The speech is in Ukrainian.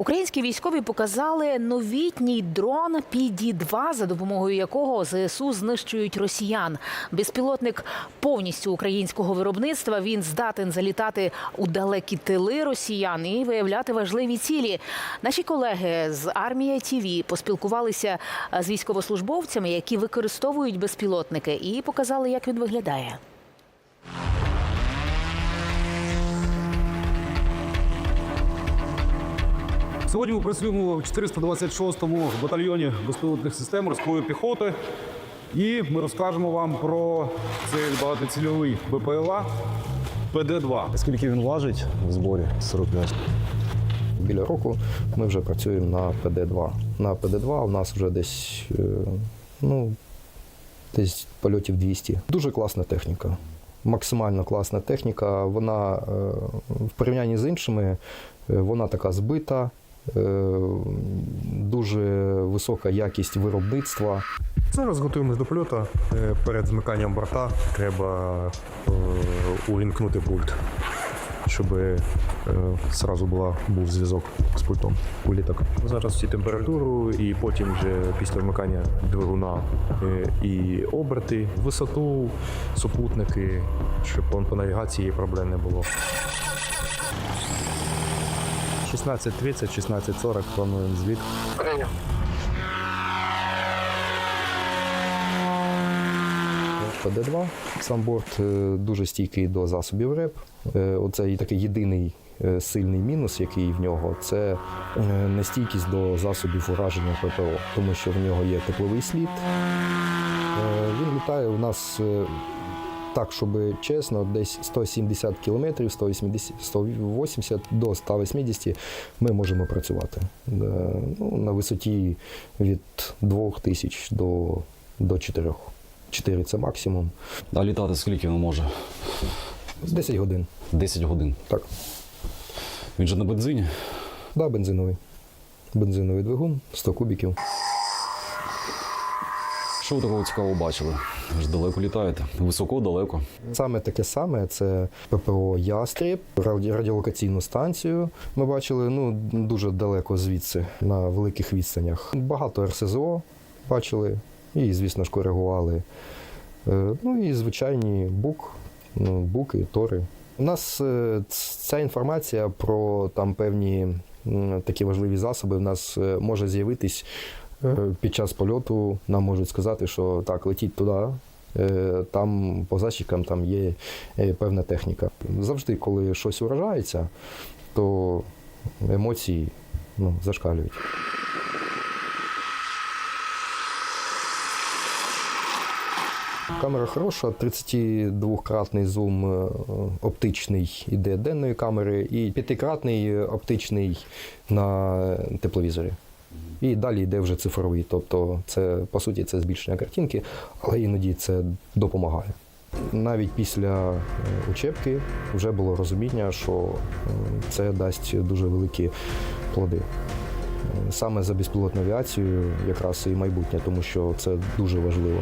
Українські військові показали новітній дрон PD-2, за допомогою якого ЗСУ знищують росіян. Безпілотник повністю українського виробництва. Він здатен залітати у далекі тили росіян і виявляти важливі цілі. Наші колеги з армія ТІВІ поспілкувалися з військовослужбовцями, які використовують безпілотники, і показали, як він виглядає. Сьогодні ми працюємо в 426-му батальйоні безпілотних систем морської піхоти. І ми розкажемо вам про цей багатоцільовий БПЛА ПД-2. Скільки він важить в зборі? 45. Біля року ми вже працюємо на ПД-2. На ПД-2 у нас вже десь, е, ну, десь польотів 200. Дуже класна техніка. Максимально класна техніка. Вона е, в порівнянні з іншими, е, вона така збита, дуже висока якість виробництва. Зараз готуємось до польоту. Е, Перед змиканням борта треба е, увімкнути пульт, щоб е, зразу була, був зв'язок з пультом у літак. Зараз всі температуру, і потім вже після вмикання двигуна е, і оберти, висоту, супутники, щоб по навігації проблем не було. 16.30, 16.40 плануємо зліт. ПД-2. Сам борт е, дуже стійкий до засобів РЕП. Е, Оце і такий єдиний е, сильний мінус, який в нього, це нестійкість до засобів ураження ППО, тому що в нього є тепловий слід. Він літає у нас так, щоб чесно, десь 170 кілометрів, 180, 180 до 180 ми можемо працювати. Е, Ну, на висоті від 2000 до, до 4. 4 це максимум. А літати скільки він може? 10 годин. 10 годин. Так. Він же на бензині. Да, бензиновий. Бензиновий двигун, 100 кубіків. Що ви такого цікавого бачили? Ви ж далеко літаєте. Високо, далеко. Саме таке саме це ППО Ястріб, раді- радіолокаційну станцію. Ми бачили ну, дуже далеко звідси, на великих відстанях. Багато РСЗО бачили і, звісно ж, коригували. Е, Ну і звичайні бук, ну, буки, тори. У нас е, ця інформація про там певні такі важливі засоби в нас е, може з'явитись під час польоту. Нам можуть сказати, що так, летіть туди. е, Там по засікам там є е, певна техніка. Завжди, коли щось вражається, то емоції ну, зашкалюють. Камера хороша, 32-кратний зум е, оптичний іде денної камери, і 5-кратний оптичний на тепловізорі. І далі йде вже цифровий. Тобто, це по суті це збільшення картинки, але іноді це допомагає. Навіть після е, учебки вже було розуміння, що це дасть дуже великі плоди. Е, Саме за безпілотну авіацію якраз і майбутнє, тому що це дуже важливо.